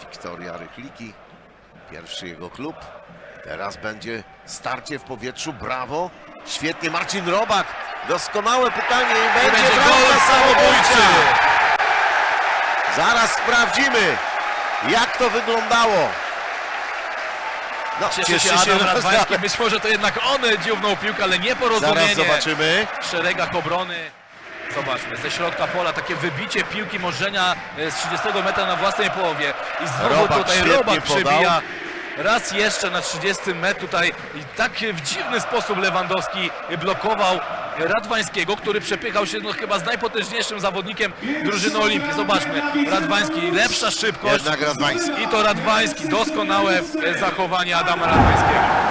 Wiktoria Rychliki. Pierwszy jego klub. Teraz będzie starcie w powietrzu. Brawo. Świetnie Marcin Robak. Doskonałe pytanie i będzie, Będzie gol samobójczy. Zaraz sprawdzimy, jak to wyglądało. No, Cieszy się Adam Radwański. Być może to jednak on dziubnął piłkę, ale Zaraz nieporozumienie zobaczymy. w szeregach obrony. Zobaczmy, ze środka pola takie wybicie piłki Możenia e, z 30 metra na własnej połowie. I znowu Robak tutaj Robak przebija. Raz jeszcze na 30 metr tutaj i tak w dziwny sposób Lewandowski blokował Radwańskiego, który przepychał się no, chyba z najpotężniejszym zawodnikiem drużyny Olimpii. Zobaczmy, Radwański, lepsza szybkość. Jednak Radwański. I to Radwański, doskonałe e, zachowanie Adama Radwańskiego.